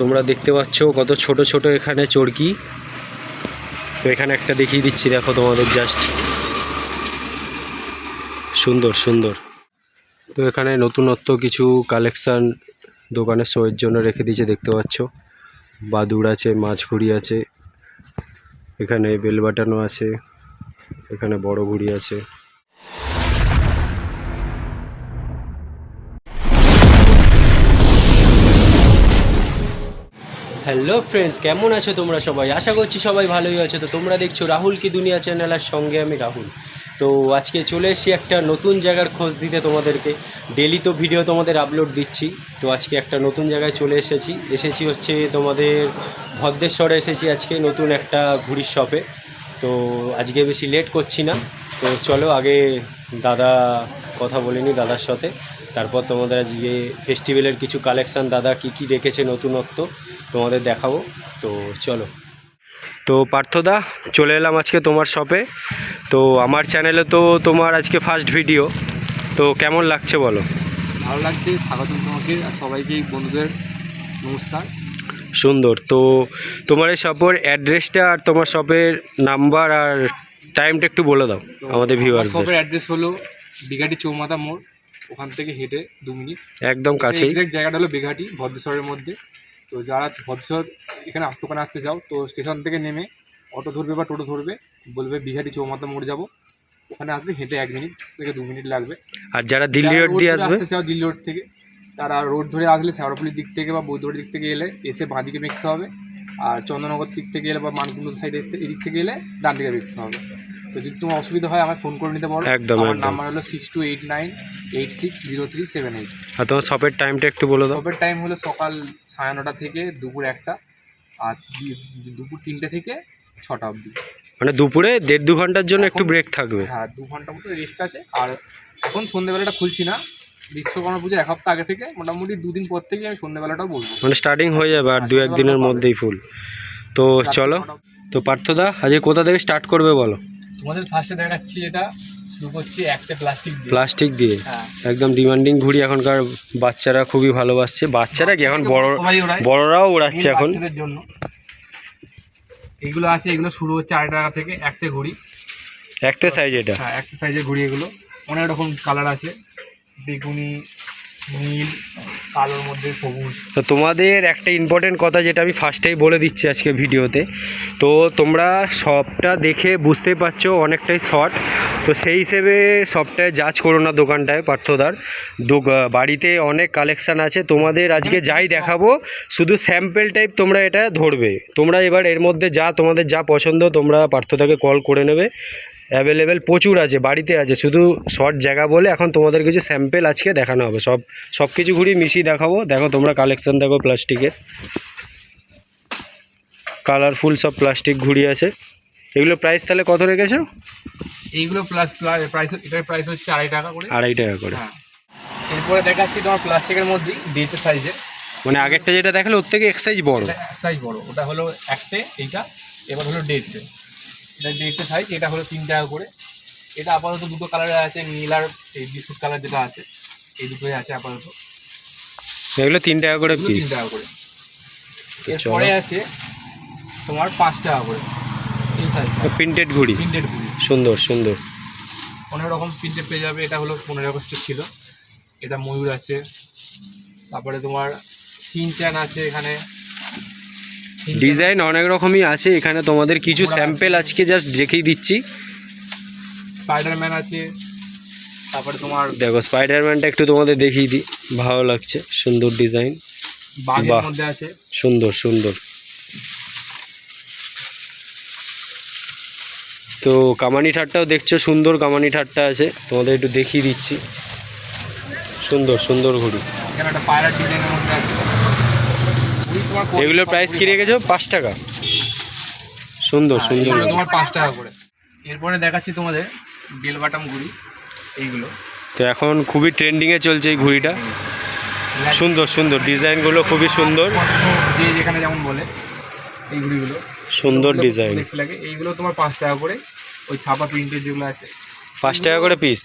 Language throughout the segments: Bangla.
তোমরা দেখতে পাচ্ছ কত ছোট ছোট এখানে চরকি। তো এখানে একটা দেখিয়ে দিচ্ছি, দেখো তোমাদের জাস্ট সুন্দর সুন্দর। তো এখানে নতুনত্ব কিছু কালেকশান দোকানের শোয়ের জন্য রেখে দিয়েছে, দেখতে পাচ্ছ। বাদুড় আছে মাছ ঘুড়ি আছে। এখানে বেল বাটানো আছে। এখানে বড় ঘুড়ি আছে। হ্যালো ফ্রেন্ডস কেমন আছো তোমরা সবাই? আশা করছি সবাই ভালোই আছো। তো তোমরা দেখছ রাহুল কি দুনিয়া চ্যানেল আর সঙ্গে আমি রাহুল। তো আজকে চলে এসেছি একটা নতুন জায়গার খোঁজ দিতে তোমাদেরকে। ডেলি তো ভিডিও তোমাদের আপলোড দিচ্ছি। তো আজকে একটা নতুন জায়গায় চলে এসেছি। এসেছি হচ্ছে তোমাদের ভদ্রেশ্বরে এসেছি আজকে নতুন একটা ঘুড়ির শপে তো আজকে বেশি লেট করছি না। তো চলো আগে দাদা কথা বলিনি দাদার সাথে। তারপর তোমাদের আজকে ফেস্টিভ্যালের কিছু কালেকশান দাদা কি কি রেখেছে নতুনত্ব তোমাদের দেখাবো। তো চলো। তো পার্থদা চলে এলাম আজকে তোমার শপে তো আমার চ্যানেলে তো তোমার আজকে ফার্স্ট ভিডিও তো কেমন লাগছে বলো? ভালো লাগছে স্বাগতম তোমাকে আর সবাইকে বন্ধুদের নমস্কার। সুন্দর। তো তোমার এই শপের অ্যাড্রেসটা আর তোমার শপের নাম্বার আর টাইমটা একটু বলে দাও আমাদের ভিউয়ার্সদের শপের অ্যাড্রেস হলো বিঘাটি চৌমাথা মোড় ওখান থেকে হেঁটে দু মিনিট। একদম কাছেই। এক্সাক্ট জায়গাটা হলো বিঘাটি ভদ্রেশ্বরের মধ্যে। তো যারা ভদ্রেশ্বর এখানে দোকানে আসতে চাও তো স্টেশন থেকে নেমে অটো ধরবে বা টোটো ধরবে বলবে বিঘাটি চৌমাথা মোড় যাব। ওখানে আসবে হেঁটে এক মিনিট থেকে দু মিনিট লাগবে। আর যারা দিল্লি রোড দিয়ে আসবে? আসতে চাও দিল্লি রোড থেকে তারা রোড ধরে আসলে শ্যাওড়াপুলির দিক থেকে বা বৈদ্যবাড়ির দিক থেকে এলে এসে বাঁ দিকে বেঁকতে হবে। আর চন্দননগর দিক থেকে এলে বা মানকুণ্ড সাইডের এদিক থেকে এলে ডান দিকে বেঁকতে হবে। তো যদি তোমার অসুবিধা হয় আমায় ফোন করে নিতে পারো একদম, আমার নাম্বার হলো six two eight nine eight six zero three seven eight আর তোমার শপের টাইমটা একটু বলে দাও। শপের টাইম হলো সকাল সাড়ে নটা থেকে দুপুর একটা আর দুপুর তিনটে থেকে ছটা অবধি। মানে দুপুরে দেড় দু ঘণ্টার জন্য একটু ব্রেক থাকবে। হ্যাঁ দু ঘণ্টা মতো রেস্ট আছে। আর এখন সন্ধ্যেবেলাটা খুলছি না। বিশ্বকর্মা পুজোর এক সপ্তাহ আগে থেকে মোটামুটি দুদিন পর থেকে আমি সন্ধ্যেবেলাটাও বলব। মানে স্টার্টিং হয়ে যাবে আর দু একদিনের মধ্যেই ফুল তো চলো। তো পার্থদা আজকে কোথা থেকে স্টার্ট করবে বলো? তোমাদের ফার্স্টে দেখাচ্ছি এটা। শুরু করছি একটা প্লাস্টিক দিয়ে। প্লাস্টিক দিয়ে? হ্যাঁ। একদম ডিমান্ডিং ঘুড়ি এখনকার বাচ্চারা খুবই ভালোবাসছে। বাচ্চারা কি এখন বড়। বড়রাও উড়াচ্ছে এখন? জন্য। এইগুলো আছে এগুলো শুরু হচ্ছে আড়াই টাকা থেকে একটা ঘড়ি। একটা সাইজ এটা? হ্যাঁ একটা সাইজের ঘড়ি এগুলো। অনেক রকম কালার আছে। বেগুনি নীল, কালোর মধ্যে সবুজ। তো তোমাদের একটা ইম্পর্টেন্ট কথা যেটা আমি ফার্স্টেই বলে দিচ্ছি আজকে ভিডিওতে। তো তোমরা সবটা দেখে বুঝতেই পারছ, অনেকটাই শর্ট তো সেই হিসেবে সবটায় যাচ করো না দোকানটায়, পার্থদার। বাড়িতে অনেক কালেকশান আছে। তোমাদের আজকে যাই দেখাবো, শুধু স্যাম্পেল টাইপ তোমরা এটা ধরবে। তোমরা এবার এর মধ্যে যা তোমাদের যা পছন্দ, তোমরা পার্থদাকে কল করে নেবে। অ্যাভেলেবেল প্রচুর আছে বাড়িতে আছে। শুধু শর্ট জায়গা বলে এখন তোমাদের কিছু স্যাম্পেল আজকে দেখানো হবে। সব সব কিছু ঘুরি মিশিয়ে দেখাবো। দেখো তোমরা কালেকশন দেখো প্লাস্টিকের। কালারফুল সব প্লাস্টিক ঘুড়ি আছে। এগুলো প্রাইস তাহলে কত রেখেছো? এইগুলো প্লাস প্রাইস এটার প্রাইস হচ্ছে আড়াই টাকা করে। আড়াই টাকা করে। হ্যাঁ। এরপরে দেখাচ্ছি তোমার প্লাস্টিকের মধ্যেই ডেটের সাইজে মানে আগেরটা যেটা দেখালে ওর থেকে এক সাইজ বড়। এক সাইজ বড়। ওটা হলো একটে এইটা এবার হলো ডেটে এটা ডেটের সাইজ এটা হলো তিন টাকা করে। এটা আপাতত দুটো কালারে আছে নীল আর এই বিস্কুট কালার যেটা আছে এই দুটোই আছে আপাতত। এগুলো তিন টাকা করে পিস তিন টাকা করে। এরপরে আছে তোমার পাঁচ টাকা করে। এই প্রিন্টেড ঘুড়ি প্রিন্টেড ঘুড়ি সুন্দর সুন্দর। অনেক রকম প্রিন্টেড পেয়ে যাবে। এটা হলো পনেরো আগস্টের ছিল। এটা ময়ূর আছে। তারপরে তোমার সিনচ্যান আছে এখানে। ডিজাইন অনেক রকমই আছে এখানে তোমাদের কিছু স্যাম্পেল আজকে জাস্ট দেখেই দিচ্ছি। স্পাইডারম্যান আছে তারপরে তোমার দেখো স্পাইডারম্যানটা একটু তোমাদের দেখিয়ে দিই ভালো লাগছে সুন্দর ডিজাইন বাঘের বাহ। মধ্যে আছে। সুন্দর সুন্দর। তো কামানি ঠাটটাও দেখছ সুন্দর কামানি ঠাট্টা আছে তোমাদের একটু দেখিয়ে দিচ্ছি। সুন্দর সুন্দর ঘুড়ি। এখানে একটা পায়রা ডিজাইনের মধ্যে আছে। ঘুড়ি তোমার কত- এগুলোর প্রাইস কি রেখেছো? পাঁচ টাকা। সুন্দর হ্যাঁ, সুন্দর। তোমার পাঁচ টাকা করে। এরপরে দেখাচ্ছি তোমাদের বেল বাটাম ঘুড়ি এইগুলো। তো এখন খুবই ট্রেন্ডিংয়ে চলছে এই ঘুড়িটা। সুন্দর সুন্দর। ডিজাইনগুলো খুবই সুন্দর। যে যেখানে যেমন বলে এই ঘুড়িগুলো। সুন্দর ডিজাইন দেখতে লাগে। এইগুলো তোমার পাঁচ টাকা করে ওই ছাপা প্রিন্টের যেগুলো আছে। পাঁচ টাকা করে পিস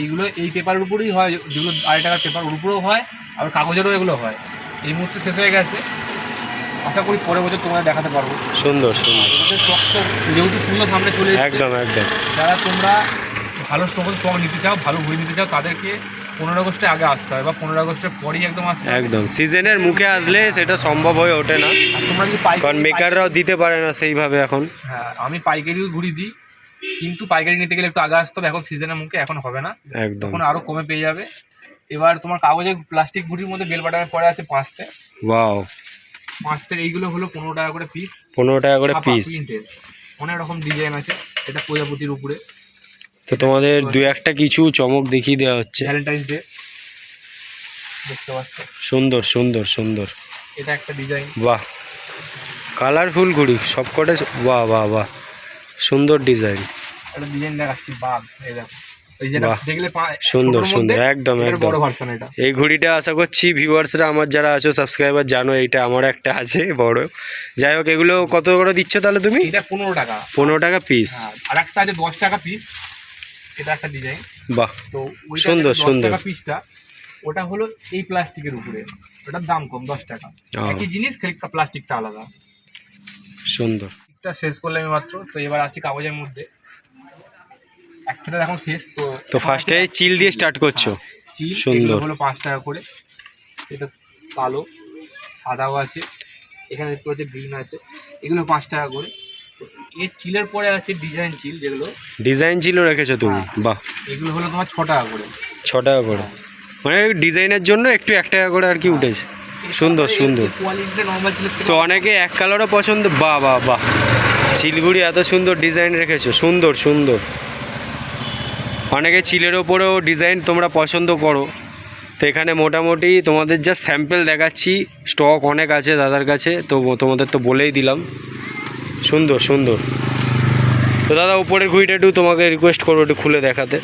এইগুলো এই পেপারের উপরেই হয় যেগুলো আড়াই টাকার পেপার উপরেও হয় আর কাগজেরও এগুলো হয়। এই মুহূর্তে শেষ হয়ে গেছে। আশা করি পরের বছর তোমরা দেখাতে পারব। সুন্দর সুন্দর। স্টক যেহেতু পুজো সামনে চলে একদম একদম। যারা তোমরা ভালো স্টক স্টক নিতে চাও ভালো ঘুরে নিতে চাও তাদেরকে পনেরো আগস্টে আগে আসতে হবে বা পনেরো আগস্টের পরেই একদম আসতে একদম। সিজনের মুখে আসলে সেটা সম্ভব হয়ে ওঠে না। তোমরা যদি পাইকারি কারণ মেকাররাও দিতে পারে না সেইভাবে এখন। হ্যাঁ আমি পাইকারিও ঘুরি দিই কিন্তু পাইকারি নিতে গেলে একটু আগে আসতে হবে। এখন সিজনের মুখে এখন হবে না। একদম। তখন আরও কমে পেয়ে যাবে। এবার তোমার কাগজের প্লাস্টিক ঘুড়ির মধ্যে বেল পরে আছে পাঁচতে ওয়াও পাঁচতের এইগুলো হলো পনেরো টাকা করে পিস পনেরো টাকা করে পিস অনেক রকম ডিজাইন আছে। এটা প্রজাপতির উপরে। তো তোমাদের দু একটা কিছু চমক দেখিয়ে দেওয়া হচ্ছে। ভ্যালেন্টাইন্স ডে দেখতে পাচ্ছ? সুন্দর সুন্দর সুন্দর। এটা একটা ডিজাইন বাহ। কালারফুল ঘুড়ি। সব কটা বাহ বাহ বাহ। সুন্দর ডিজাইন একটা ডিজাইন দেখাচ্ছি বাঘ। এই দেখো। সুন্দর, সুন্দর, একদম, একদম। এই ঘড়িটা আশা করছি ভিউয়ার্সরা আমার যারা আছো সাবস্ক্রাইবার জানো এইটা আমার একটা আছে বড়। যাই হোক এগুলো কত করে দিচ্ছ তাহলে তুমি? এটা পনেরো টাকা। পনেরো টাকা পিস হ্যাঁ আর একটা আছে দশ টাকা পিস এটা একটা ডিজাইন বাহ তো সুন্দর, সুন্দর। টাকা পিসটা ওটা হলো এই প্লাস্টিকের উপরে। ওটার দাম কম দশ টাকা। একই জিনিস খালি প্লাস্টিকটা আলাদা। সুন্দর। শেষ করলাম মাত্র তো এবার আসছি কাগজের মধ্যে। একটা এখন শেষ তো তো ফার্স্টে চিল দিয়ে স্টার্ট করছ? চিল সুন্দর। হলো পাঁচ টাকা করে। সেটা কালো সাদাও আছে। এখানে দেখতে পাচ্ছি গ্রিন আছে। এগুলো পাঁচ টাকা করে। এর চিলের পরে আছে ডিজাইন চিল যেগুলো ডিজাইন ছিল রেখেছো তুমি? বাহ। এগুলো হলো তোমার ছ টাকা করে। ছ টাকা করে। মানে ডিজাইনের জন্য একটু এক টাকা করে আর কি উঠেছে। সুন্দর সুন্দর। তো অনেকে এক কালারও পছন্দ বাহ বাহ বাহ। চিলগুড়ি এত সুন্দর ডিজাইন রেখেছো। সুন্দর সুন্দর। অনেকে চিলের ওপরেও ডিজাইন তোমরা পছন্দ করো। তো এখানে মোটামুটি তোমাদের যা স্যাম্পেল দেখাচ্ছি স্টক অনেক আছে দাদার কাছে তো তোমাদের তো বলেই দিলাম। সুন্দর সুন্দর। তো দাদা উপরের ঘুড়িটা একটু তোমাকে রিকোয়েস্ট করব একটু খুলে দেখাতে।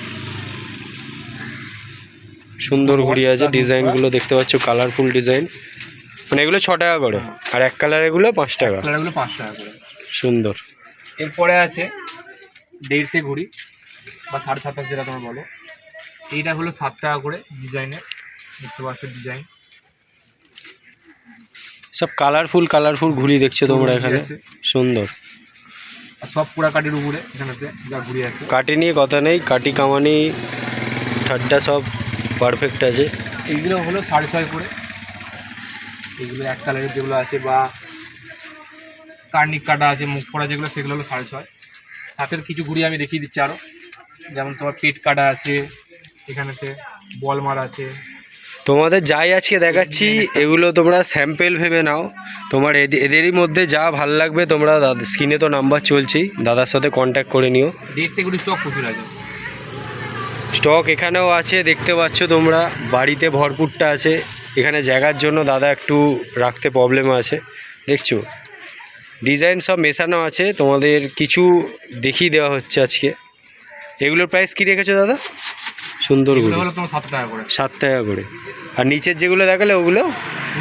সুন্দর ঘুড়ি আছে ডিজাইনগুলো দেখতে পাচ্ছ কালারফুল ডিজাইন মানে এগুলো ছ টাকা করে আর এক কালার এগুলো পাঁচ টাকা। কালারগুলো পাঁচ টাকা করে। সুন্দর। এরপরে আছে দেড়তে ঘুড়ি। বা সাড়ে সাতাশ যেটা তোমরা বলো। এইটা হলো সাত টাকা করে ডিজাইনের দেখতে পাচ্ছ ডিজাইন সব কালারফুল কালারফুল ঘুড়ি দেখছ তোমরা এখানে। সুন্দর। আর সব পুরা কাটির উপরে এখানেতে যা ঘুরি আছে। কাটি নিয়ে কথা নেই কাটি কামানি ঠাড্ডা সব পারফেক্ট আছে। এইগুলো হলো সাড়ে ছয় করে। এইগুলো এক কালারের যেগুলো আছে বা কার্নিক কাটা আছে মুখ পড়া যেগুলো সেগুলো হলো সাড়ে ছয়। হাতের কিছু ঘুড়ি আমি দেখিয়ে দিচ্ছি আরও যেমন তোমার পেট কাটা আছে এখানেতে বল মার আছে। তোমাদের যাই আজকে দেখাচ্ছি এগুলো তোমরা স্যাম্পেল ভেবে নাও। তোমার এদে- এদেরই মধ্যে যা ভালো লাগবে তোমরা দাদা স্ক্রিনে তো নাম্বার চলছেই দাদার সাথে কন্ট্যাক্ট করে নিও। ঘুড়ি স্টক প্রচুর আছে। স্টক এখানেও আছে দেখতে পাচ্ছ তোমরা বাড়িতে ভরপুরটা আছে। এখানে জায়গার জন্য দাদা একটু রাখতে প্রবলেম আছে। দেখছ? ডিজাইন সব মেশানো আছে তোমাদের কিছু দেখিয়ে দেওয়া হচ্ছে আজকে। এগুলোর প্রাইস কী রেখেছো দাদা? সুন্দর এগুলো ঘুড়ি তোমার সাত টাকা করে। সাত টাকা করে। আর নিচের যেগুলো দেখালে ওগুলো?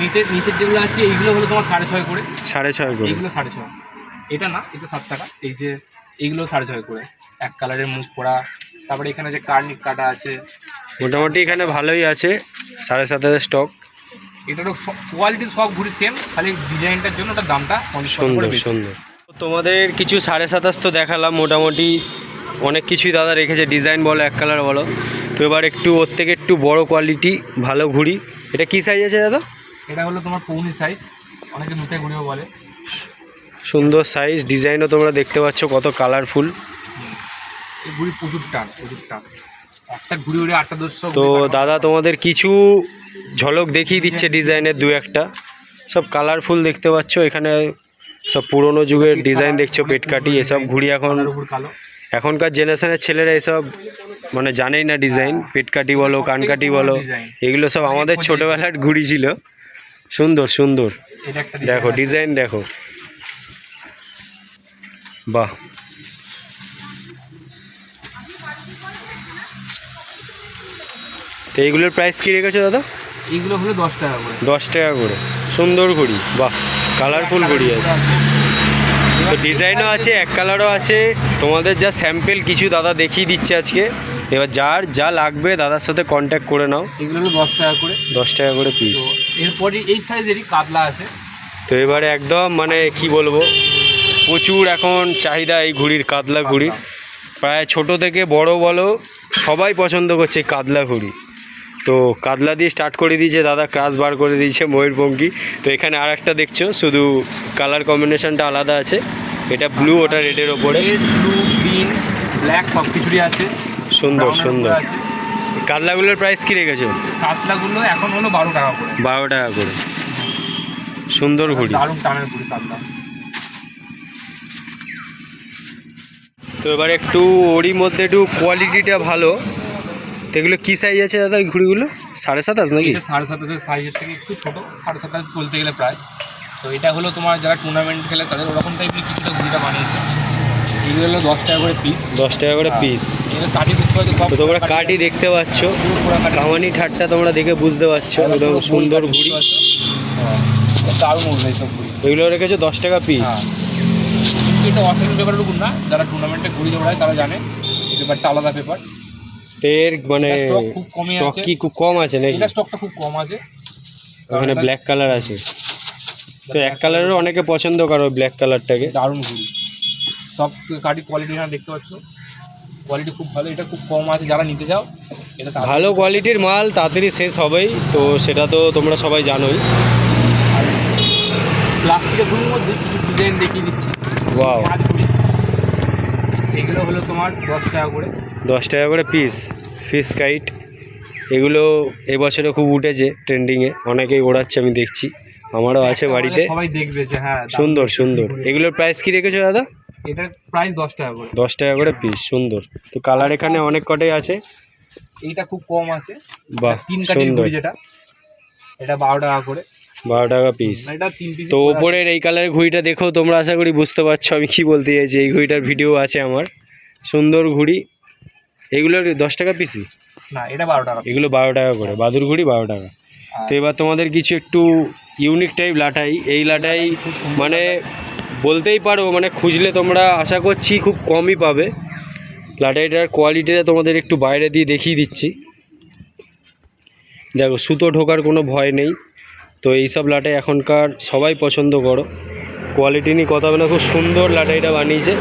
নিচের নিচের যেগুলো আছে এইগুলো হলো তোমার সাড়ে ছয় করে। সাড়ে ছয় করে। এইগুলো সাড়ে ছয়। এটা না এটা সাত টাকা। এই যে এইগুলো সাড়ে ছয় করে। এক কালারের মুখ পড়া। তারপরে এখানে যে কার্নিক কাটা আছে। মোটামুটি এখানে ভালোই আছে। সাড়ে সাত হাজার স্টক এটারও কোয়ালিটি সব ঘুরি সেম খালি ডিজাইনটার জন্য ওটার দামটা সুন্দর। সুন্দর। তোমাদের কিছু সাড়ে সাতাশ তো দেখালাম। মোটামুটি অনেক কিছুই দাদা রেখেছে ডিজাইন বলো এক কালার বলো। তো এবার একটু ওর থেকে একটু বড় কোয়ালিটি ভালো ঘুড়ি। এটা কী সাইজ আছে দাদা? এটা হলো তোমার পৌনি সাইজ অনেকে মিঠে ঘুরিও বলে। সুন্দর সাইজ ডিজাইনও তোমরা দেখতে পাচ্ছ কত কালারফুল ঘুড়ি প্রচুর টান প্রচুর টান। একটা ঘুড়ি উড়ে আটটা দশশো তো দাদা তোমাদের কিছু ঝলক দেখিয়ে দিচ্ছে ডিজাইনের দু একটা। সব কালারফুল দেখতে পাচ্ছ এখানে সব পুরনো যুগের ডিজাইন দেখছ পেটকাটি এসব ঘুড়ি এখন কালো। এখনকার জেনারেশনের ছেলেরা এসব মানে জানেই না ডিজাইন পেটকাটি বলো কানকাটি বলো এগুলো সব আমাদের ছোটোবেলার ঘুড়ি ছিল। সুন্দর সুন্দর। দেখো ডিজাইন দেখো। বাহ। তো এইগুলোর প্রাইস কী রেখেছো দাদা? এইগুলো হলো দশ টাকা করে। দশ টাকা করে। সুন্দর ঘড়ি। বাহ। কালারফুল ঘড়ি আছে। ডিজাইনও আছে এক কালারও আছে। তোমাদের যা স্যাম্পেল কিছু দাদা দেখিয়ে দিচ্ছে আজকে। এবার যার যা লাগবে দাদার সাথে কন্ট্যাক্ট করে নাও। এগুলো হলো দশ টাকা করে। দশ টাকা করে পিস এরপরে এই সাইজেরই কাতলা আছে। তো এবারে একদম মানে কি বলব প্রচুর এখন চাহিদা এই ঘুড়ির কাতলা ঘুড়ির। প্রায় ছোট থেকে বড় বলো সবাই পছন্দ করছে কাতলা ঘুড়ি। তো কাতলা দিয়ে স্টার্ট করে দিয়েছে দাদা ক্রাশ বার করে দিয়েছে ময়ূরপঙ্খী তো এখানে আর একটা দেখছ শুধু কালার কম্বিনেশনটা আলাদা আছে। এটা ব্লু ওটা রেডের ওপরে। ব্লু গ্রিন ব্ল্যাক সব কিছুরই আছে। সুন্দর সুন্দর। কাতলাগুলোর প্রাইস কী রেখেছো? কাতলাগুলো এখন হলো বারো টাকা করে। বারো টাকা করে। সুন্দর ঘুড়ি। দারুণ টানের ঘুড়ি কাতলা। তো এবার একটু ওরই মধ্যে একটু কোয়ালিটিটা ভালো। তো এগুলো কী সাইজ আছে দাদা এই ঘুড়িগুলো সাড়ে সাতাশ নাকি সাড়ে সাতাশের সাইজের থেকে একটু ছোটো সাড়ে সাতাশ বলতে গেলে প্রায় তো এটা হলো তোমার যারা টুর্নামেন্ট খেলে তাদের ওরকম টাইপের কিছুটা ঘুড়িটা বানিয়েছে এগুলো হলো দশ টাকা করে পিস দশ টাকা করে পিস এগুলো দেখতে পাচ্ছ তোমরা দেখতে পাচ্ছ। কামানি ঠাটটা তোমরা দেখে বুঝতে পারছ একদম একদম সুন্দর গোল কাঠি ঘুড়ি হ্যাঁ, এটা দারুণ উঠবে এইসব ঘুড়ি এগুলো রেখেছো দশ টাকা পিস হ্যাঁ। কিন্তু এটা খুব না যারা টুর্নামেন্টে ঘুড়ি দৌড়ায় তারা জানে পেপারটা আলাদা পেপার এর মানে স্টক। কি খুব কম আছে নাকি? এটা স্টকটা খুব কম আছে। ওখানে ব্ল্যাক কালার আছে। তো এক কালারেরও অনেকে পছন্দ করো ব্ল্যাক কালারটাকে দারুণ ঘুড়ি সব কাঠি কোয়ালিটি এখানে দেখতে পাচ্ছ। কোয়ালিটি খুব ভালো। এটা খুব কম আছে যারা নিতে চাও। এটা ভালো কোয়ালিটির মাল তাড়াতাড়ি শেষ হবেই। তো সেটা তো তোমরা সবাই জানোই। প্লাস্টিকের ঘুড়ির মধ্যে কিছু ডিজাইন দেখিয়ে দিচ্ছি। ওয়াও এগুলো হলো তোমার দশ টাকা করে। দশ টাকা করে পিস ফিস কাইট এগুলো এবছরে খুব উঠেছে ট্রেন্ডিংয়ে অনেকেই ওড়াচ্ছে আমি দেখছি। আমারও আছে বাড়িতে। সবাই দেখবে যে হ্যাঁ সুন্দর সুন্দর। এগুলোর প্রাইস কি রেখেছো দাদা? এটার প্রাইস দশ টাকা করে। দশ টাকা করে পিস সুন্দর। তো কালার এখানে অনেক কটাই আছে? এইটা খুব কম আছে। বাহ তিন সুন্দর। যেটা এটা বারো টাকা করে। বারো টাকা পিস তো ওপরের এই কালারের ঘুড়িটা দেখেও তোমরা আশা করি বুঝতে পারছ আমি কি বলতে চাইছি এই ঘুড়িটার ভিডিও আছে আমার। সুন্দর ঘুড়ি। এগুলোর দশ টাকা পিসি না এটা বারো টাকা এগুলো বারো টাকা করে বাদুর ঘুড়ি বারো টাকা। তো এবার তোমাদের কিছু একটু ইউনিক টাইপ লাটাই এই লাটাই মানে বলতেই পারো মানে খুঁজলে তোমরা আশা করছি খুব কমই পাবে। লাটাইটার কোয়ালিটিটা তোমাদের একটু বাইরে দিয়ে দেখিয়ে দিচ্ছি। দেখো সুতো ঢোকার কোনো ভয় নেই। তো এইসব লাটাই এখনকার সবাই পছন্দ করো। কোয়ালিটি নিয়ে কথা হবে না খুব সুন্দর লাটাইটা বানিয়েছে।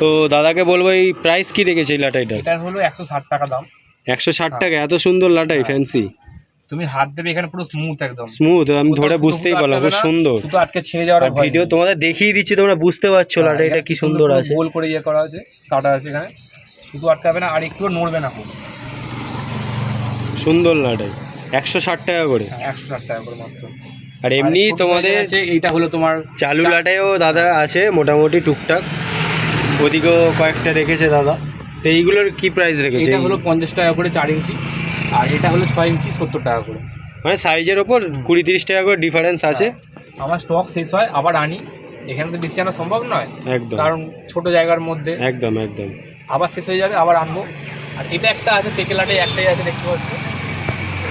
তো দাদাকে বলব এই প্রাইস কি রেখেছে এই লাটাইটা এটা হলো একশো ষাট টাকা দাম। একশো ষাট টাকা এত সুন্দর লাটাই হ্যাঁ। ফ্যান্সি তুমি হাত দেবে এখানে পুরো স্মুথ একদম। স্মুথ আমি ধরে বুঝতেই পারলাম খুব সুন্দর। সুতো আটকে ছিঁড়ে যাওয়ার ভিডিও তোমাদের দেখিয়ে দিচ্ছি তোমরা বুঝতে পারছ হ্যাঁ, লাটাইটা কি সুন্দর আছে। গোল করে ইয়ে করা আছে কাটা আছে এখানে। শুধু আটকাবে না আর একটু নড়বে না খুব। সুন্দর লাটাই। একশো ষাট টাকা করে। একশো ষাট টাকা করে মাত্র। আর এমনি তোমাদের এইটা হলো তোমার চালু লাটাইও দাদা আছে মোটামুটি টুকটাক। ওদিকেও কয়েকটা রেখেছে দাদা। তো এইগুলোর কি প্রাইস রেখেছে? এটা হলো পঞ্চাশ টাকা করে চার ইঞ্চি আর এটা হলো ছয় ইঞ্চি সত্তর টাকা করে। মানে সাইজের ওপর কুড়ি তিরিশ টাকা করে ডিফারেন্স আছে। আমার স্টক শেষ হয় আবার আনি। এখানে তো বেশি আনা সম্ভব নয়। একদম। কারণ ছোট জায়গার মধ্যে। একদম একদম। আবার শেষ হয়ে যাবে আবার আনব। আর এটা একটা আছে তেকেলাটে একটাই আছে দেখতে পাচ্ছ।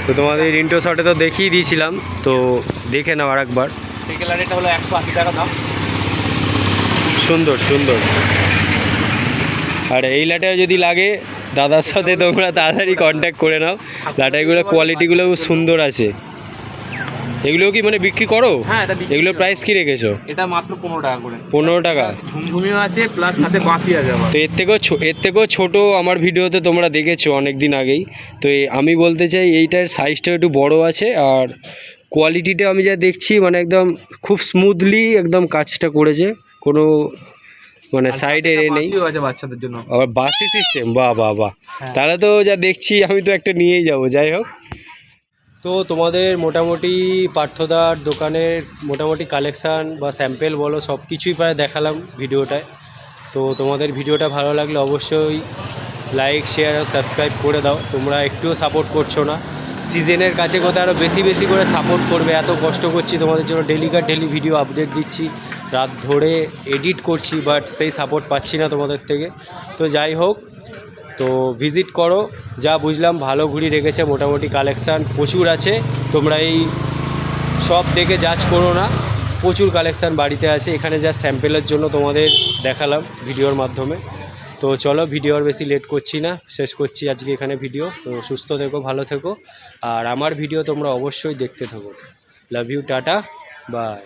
তো তোমাদের ইন্টো শটে তো দেখিয়ে দিয়েছিলাম তো দেখে নাও আর একবার হলো একশো আশি টাকা দাম। সুন্দর সুন্দর। আর এই লাটাই যদি লাগে দাদার সাথে তোমরা তাড়াতাড়ি কন্ট্যাক্ট করে নাও। লাটাইগুলো কোয়ালিটিগুলো সুন্দর আছে। এগুলো কি মানে বিক্রি করো? হ্যাঁ এটা বিক্রি এগুলোর করি। প্রাইস কি রেখেছো? এটা মাত্র পনেরো টাকা করে। পনেরো টাকা। ঘুমঘুমিও আছে প্লাস সাথে বাঁশি আছে আবার। তো এর থেকেও ছো- এর থেকেও ছোটো আমার ভিডিওতে তোমরা দেখেছ অনেক দিন আগেই। তো আমি বলতে চাই এইটার সাইজটা একটু বড় আছে আর কোয়ালিটিটা আমি যা দেখছি মানে একদম খুব স্মুথলি একদম কাজটা করেছে। কোনো মানে আর সাইডে সাথে এ নেই। বাঁশিও আছে বাচ্চাদের জন্য। আবার বাসি সিস্টেম বাহ বাহ বাহ। হ্যাঁ। তাহলে তো যা দেখছি আমি তো একটা নিয়েই যাব। যাই হোক। তো তোমাদের মোটামুটি পার্থদার দোকানের মোটামুটি কালেকশান বা স্যাম্পেল বলো সব কিছুই প্রায় দেখালাম ভিডিওটায়। তো তোমাদের ভিডিওটা ভালো লাগলে অবশ্যই লাইক শেয়ার আর সাবস্ক্রাইব করে দাও। তোমরা একটুও সাপোর্ট করছ না। সিজনের কাছে কোথায় আরও বেশি বেশি করে সাপোর্ট করবে? এত কষ্ট করছি তোমাদের জন্য ডেলিকার ডেলি ভিডিও আপডেট দিচ্ছি। রাত ধরে এডিট করছি বাট সেই সাপোর্ট পাচ্ছি না তোমাদের থেকে। তো যাই হোক তো ভিজিট করো। যা বুঝলাম, ভালো ঘুড়ি রেখেছে, মোটামুটি কালেকশান প্রচুর আছে। তোমরা এই সব দেখে জাজ করো না, প্রচুর কালেকশান বাড়িতে আছে। এখানে যা স্যাম্পেলের জন্য তোমাদের দেখালাম ভিডিওর মাধ্যমে। তো চলো ভিডিও আর বেশি লেট করছি না, শেষ করছি আজকে এখানে ভিডিও তো সুস্থ থেকো, ভালো থেকো। আর আমার ভিডিও তোমরা অবশ্যই দেখতে থাকো। Love you tata bye